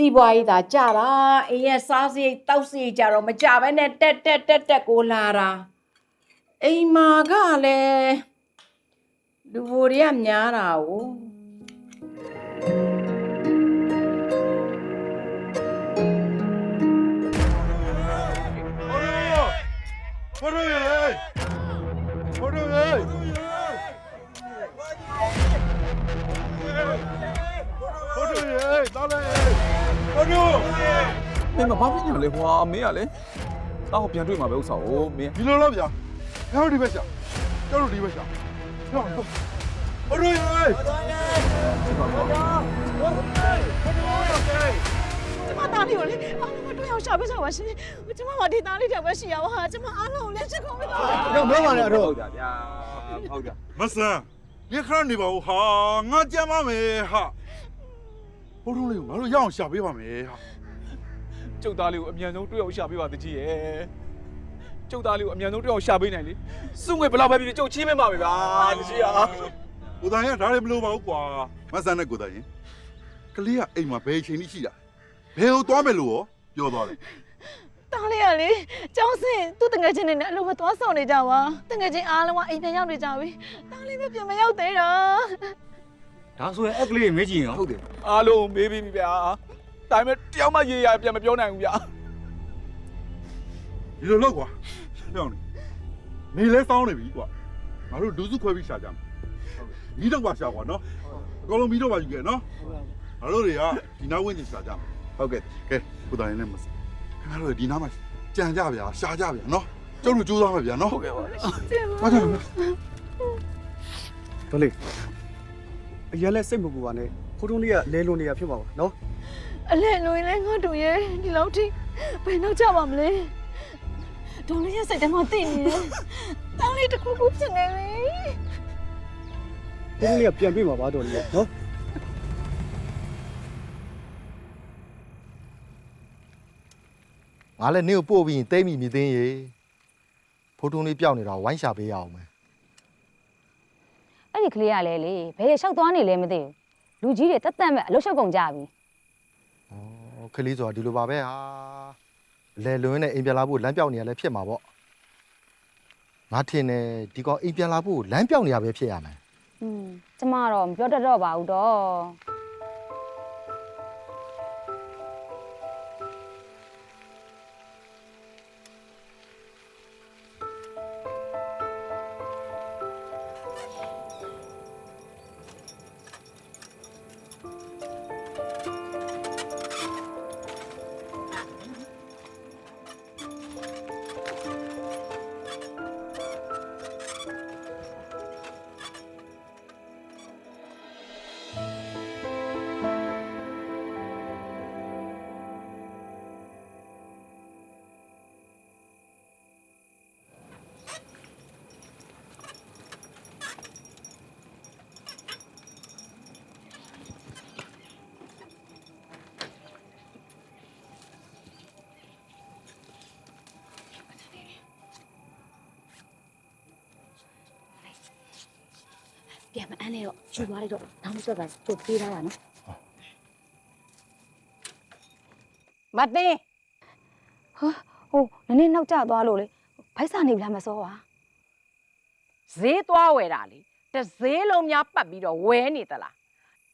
စီးပွားရေးသာကြတာအင်းရဲ့စားစရိတ်တောက်စရိတ်ကြတော့မကြဘဲနဲ့တက်တက်တက်တက်ကိုလာတာအိမ်မာကလည်းလူဘိုတွေကများတာ哦 မင်းမဘာဖြစ်ညာလဲဟွာမင်းကလေတောက်ပြန်တွေ့မှာပဲဥစ္စာကိုမင်းဒီလိုတော့ဗျာကျွန်တော်ဒီဘက်ရှာကျွန်တော်ဒီဘက်ရှာဟုတ်ဟုတ်ဘရိုရေကျမသားလေးကိုလေအားလုံးမတွေ့အောင်ရှာပေးစားပါရှင်ကျမကဒီသားလေးတစ်ယောက်ပဲရှိရပါဟာကျမအားလုံးကိုလည်းချစ်ကုန်ပြီလားတော့မင်းပါနဲ့အတော့ဟုတ်ကြဗျာဟုတ်ကြမဆန်ညခရနေပါဦးဟာငါကြမ်းပါမယ်ဟာဘရိုလေးကိုငါတို့ရအောင်ရှာပေးပါမယ်ဟာ ကျုပ်သားလေးကိုအမြန်ဆုံးတွေ့အောင်ရှာပေးပါတကြီးရဲ့ကျုပ်သားလေးကိုအမြန်ဆုံးတွေ့အောင်ရှာပေးနိုင်လေစုငွေဘယ်လောက်ပဲဖြစ်ဖြစ်ကျုပ်ချင်းမပါပဲဗျာတကြီးဟာကိုတိုင်ကဒါလည်းမလို့ပါဘူးကွာမဆန်နဲ့ကိုတိုင်ရင်ကလေးကအိမ်မှာဘယ်အချိန်ကြီးရှိတာဘယ်ကိုသွားမယ်လို့ရောပြောသွားတယ်သားလေးကလေကျောင်းစင်သူ့တငယ်ချင်းတွေနဲ့အလုံးမသွားဆောင်နေကြပါတငယ်ချင်းအားလုံးကအိမ်ပြန်ရောက်နေကြပြီသားလေးပဲပြန်မရောက်သေးတာဒါဆိုရင်အက်ကလေးကိုမေးကြည့်ရင်ရောဟုတ်တယ်အားလုံးမေးပြီးပြီဗျာ ဒါပေမဲ့တယောက်မှရေရပြန်မပြောနိုင်ဘူးဗျာဒီလိုလောက်ကွာပြောင်းနေနေလဲစောင်းနေပြီကွာငါတို့ဒုစုခွဲပြီးရှာကြမယ်မီးတော့ပါရှာကွာနော်အကောင်လုံးမီးတော့ပါယူခဲ့နော်ငါတို့တွေကဒီနားဝင်းကျင်ရှာကြမယ်ဟုတ်ကဲ့ကဲကိုတိုင်နဲ့မစငါတို့ဒီနားမှာကြံကြဗျာရှာကြဗျာနော်ကျုပ်တို့ကြိုးစားမယ်ဗျာနော်ဟုတ်ကဲ့ပါဘာကြောင့်လဲဒေါ်လေးအရင်လဲစိတ်မပူပါနဲ့ဖိုးထုံးလေးကလဲလွန်နေရဖြစ်ပါပါနော် အလဲလွင်လဲငါတို့ရဲ့ဒီလောက်ထိဘယ်နောက်ကြပါမလဲဒေါ်လေးရဲ့စိတ်ထဲမှာတည်နေတယ်သားလေးတစ်ခုခုဖြစ်နေပြီဖိုးထုံးလေးကပြန်ပြေးမှာပါဒေါ်လေးကနော်ငါလည်းနင့်ကိုပို့ပြီးရင်တိမ့်မိမြသိင်းရေဖိုးထုံးလေးပျောက်နေတာဝိုင်းရှာပေးရအောင်မယ်အဲ့ဒီကလေးကလည်းလေဘယ်လျှောက်သွားနေလဲမသိဘူးလူကြီးတွေတက်တက်မဲ့အလုတ်လျှောက်ကုန်ကြပြီဩ ခလေးဆိုတာဒီလိုပါပဲဟာအလဲလွန်းနဲ့အိမ်ပြန်လာဖို့လမ်းပြောက်နေရလဲဖြစ်မှာပေါ့ငါထင်တယ်ဒီကောင်အိမ်ပြန်လာဖို့လမ်းပြောက်နေရပဲဖြစ်ရမယ်อืมကျမတော့မပြောတတ်တော့ပါဘူးတော့ ပြန်မအမ်းနဲ့တော့ယူသွားလိုက်တော့နောက်မှဆက်ပါကြိုပေးထားတာနော်မသိန်းဟာဟိုနည်းနည်းနောက်ကျသွားလို့လေဘိုက်စာနေပြီလားမစောပါဈေးသွားဝယ်တာလေတဈေးလုံးများပတ်ပြီးတော့ဝဲနေသလား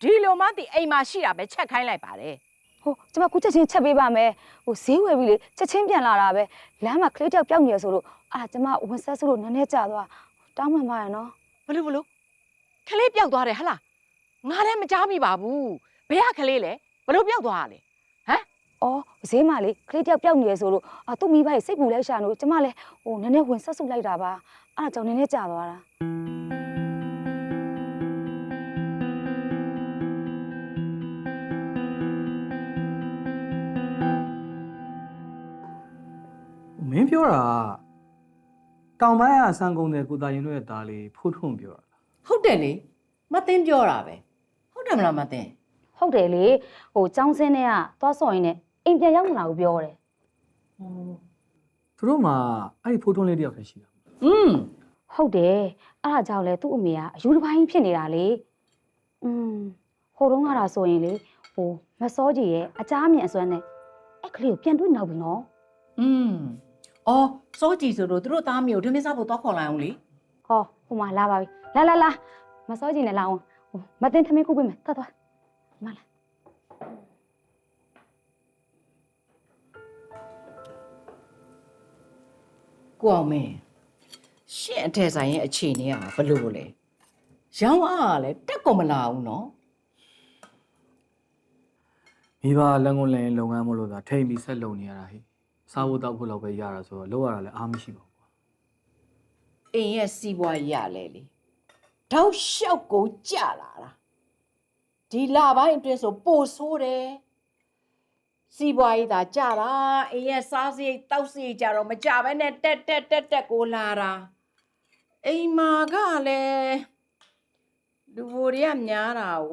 ဒီလိုမှဒီအိမ်မှာရှိတာပဲချက်ခိုင်းလိုက်ပါတယ်ဟိုကျမခုချက်ချင်းချက်ပေးပါမယ်ဟိုဈေးဝယ်ပြီးလေချက်ချင်းပြန်လာတာပဲလမ်းမှာကလေးတောက်ပျောက်နေရဆိုလို့အာကျမဝင်ဆက်ဆိုလို့နည်းနည်းကျသွားတောင်းမှန်ပါရနော်ဘလို့ဘလို့ ခလေးပျောက်သွားတယ်ဟလားငါလည်းမကြားမိပါဘူးဘယ်ကခလေးလဲဘလို့ပျောက်သွားတာလဲဟမ်အော်ဈေးမှာလေကလေးတောက်ပျောက်နေရဆိုလို့အာသူ့မိဘကြီးစိတ်ပူလိုက်ရှာလို့ကျမလည်းဟိုနည်းနည်းဝင်ဆက်ဆုပ်လိုက်တာပါအဲ့ဒါကြောင့်နည်းနည်းကျသွားတာမင်းပြောတာကတောင်ပိုင်းအဆန်းကုန်းတဲ့ကုသားရင်တို့ရဲ့သားလေးဖိုးထွန်းပြောတာ ဟုတ်တယ်လေမသိန်းပြောတာပဲဟုတ်တယ်မလားမသိန်း ဟုတ်တယ်လေဟိုចောင်းစင်းတဲ့ကသွားစော်ရင်လည်းအိမ်ပြန်ရောက်မလာဘူးပြောတယ် သူတို့မှာအဲ့ဒီဖိုးထွန်းလေးတယောက်တည်းရှိတာ อืม ဟုတ်တယ်အဲ့ဒါကြောင့်လေသူ့အမေကအယူတစ်ပိုင်းဖြစ်နေတာလေอืมဟိုတုန်းကတာဆိုရင်လေ ဟိုမစောကြီးရဲ့အချားမြင်အစွမ်းနဲ့အဲ့ကလေးကိုပြန်တွေ့နောက်ပြီနော် อืมအော်စောကြည်ဆိုတော့သူတို့သားမျိုးဒင်းမစားဖို့တော့ခေါ်လိုက်အောင်လေ ဟောဟိုမှာလာပါပြီလာလာလာမစောကြီးနဲ့လာအောင်ဟိုမတင်ထမင်းခုပေးမယ်သွားသွားဒီမလာကိုအောင်မင်းရှင့်အထက်ဆိုင်ရဲ့အခြေအနေကဘလို့လဲရောင်းအားကလည်းတက်ကုန်မလာဘူးနော်မိဘလက်ငုံလည်းလုပ်ငန်းမလို့သာထိမ့်ပြီးဆက်လုပ်နေရတာဟိစားဖို့တောက်ဖို့တော့ပဲရတာဆိုတော့လောက်ရတာလည်းအားမရှိပါဘူး ကွာအိမ်ရဲ့စီးပွားရေးရလဲလေတောက်လျှောက်ကိုကြလာတာဒီလပိုင်းအတွင်းဆိုပိုဆိုးတယ်စီးပွားရေးသာကြတာအိမ်ရဲ့စားစရိတ်တောက်စရိတ်ကြတော့မကြဘဲနဲ့တက်တက်တက်တက်ကိုလာတာအိမ်မာကလည်းလူဘိုတွေကများတာ哦